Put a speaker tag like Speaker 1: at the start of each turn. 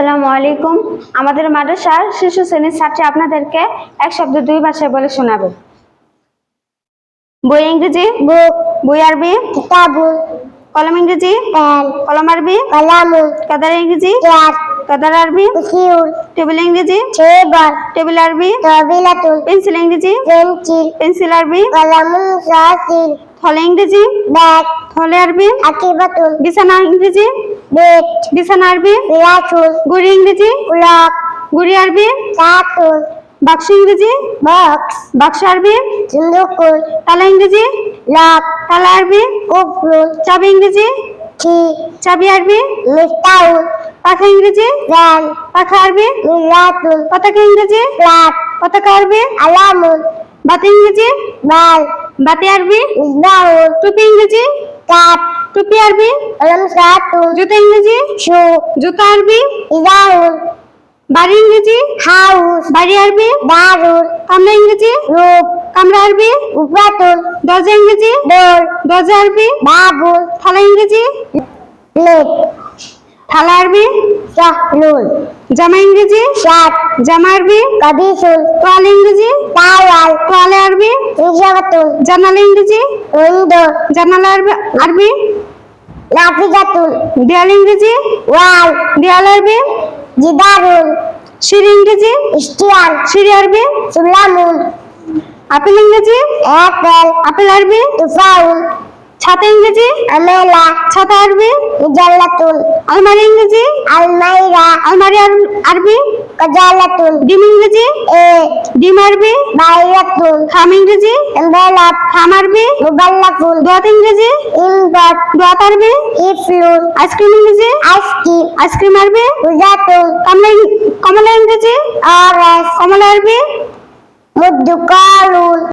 Speaker 1: আসসালামু আলাইকুম। আমাদের মাদ্রাসার শিশু শ্রেণির ছাত্রী আপনাদেরকে এক শব্দ দুই ভাষায় বলে শোনাবে। বই ইংরেজি বুক বই আরবি কলম ইংরেজি কলম আরবি কলামু কাদার ইংরেজি চেয়ার কাদার আরবি কিউর টেবিল ইংরেজি টেবল টেবিল আরবি টেবিলাতুন পেন্সিল ইংরেজি পেন্সিল পেন্সিল আরবি কলামুন সাসিল থলে ইংরেজি? ব্যাগ থলে আরবি? আকিবাতুন বিছানা ইংরেজি? বেড বিছানা আরবি? ফিরাতুন গুড়ি ইংরেজি? উলক। গুড়ি আরবি? চাতুন বাক্স ইংরেজি? বক্স। বাক্স আরবি? সিন্ধুকুল তালা ইংরেজি? লক। তালা আরবি? কুফরুল। চাবি ইংরেজি? কি চাবি আরবি? মিফতাহুল পাখা ইংরেজি? ফ্যান পাখা আরবি? মিরাতুল পতাকা ইংরেজি? ফ্ল্যাগ পতাকা আরবি? আলামুল। বাতি ইংরেজি? বাল বাতি আরবি? মিসবাহুল টুপি ইংরেজি? কাপ। টুপি আরবি? কলম সাতুল জুতা ইংরেজি? শু। জুতা আরবি? ইজাহুল বাড়ি ইংরেজি? হাউস। বাড়ি আরবি? দারুল কামরা ইংরেজি? রূপ। কামরা আরবি? উপাতুল দরজা ইংরেজি? ডোর দরজা আরবি? বাবুল। থালা ইংরেজি? প্লেট থালা আরবি? সাহলুল জামা ইংরেজি? শার্ট। জামা আরবি? কাবিসুল তোয়ালে ইংরেজি? টাওয়াল ইজাবাতুল জানালা ইংরেজি? উইন্ডো জানালা আরবি? আরবি? নাফিজাতুল দেয়াল ইংরেজি? ওয়াল দেয়াল আরবি? জিদারুল। সিঁড়ি ইংরেজি? স্টিয়ার সিঁড়ি আরবি? সুলামুল। আপেল ইংরেজি? অ্যাপেল। আপেল আরবি? তুফাউল। ছাতা ইংরেজি? আমেলা ছাতা আরবি? জাল্লাতুল আলমারি ইংরেজি? আলমাইরা। আলমারি আর- আরবি? কাজালাতুল ডিম ইংরেজি? এ। ডিম আরবি? বাইরাতুল। খাম ইংরেজি? এমবেলাত খাম আরবি? মুবাল্লাকুল দোয়াত ইংরেজি? ইমদাত দোয়াত আরবি? ইফলুল। আইসক্রিম ইংরেজি? Ice cream. আইসক্রিম আরবি? উজাতুল কমলা কমলা ইংরেজি? অরেঞ্জ কমলা আরবি? মুদ্দুকালুল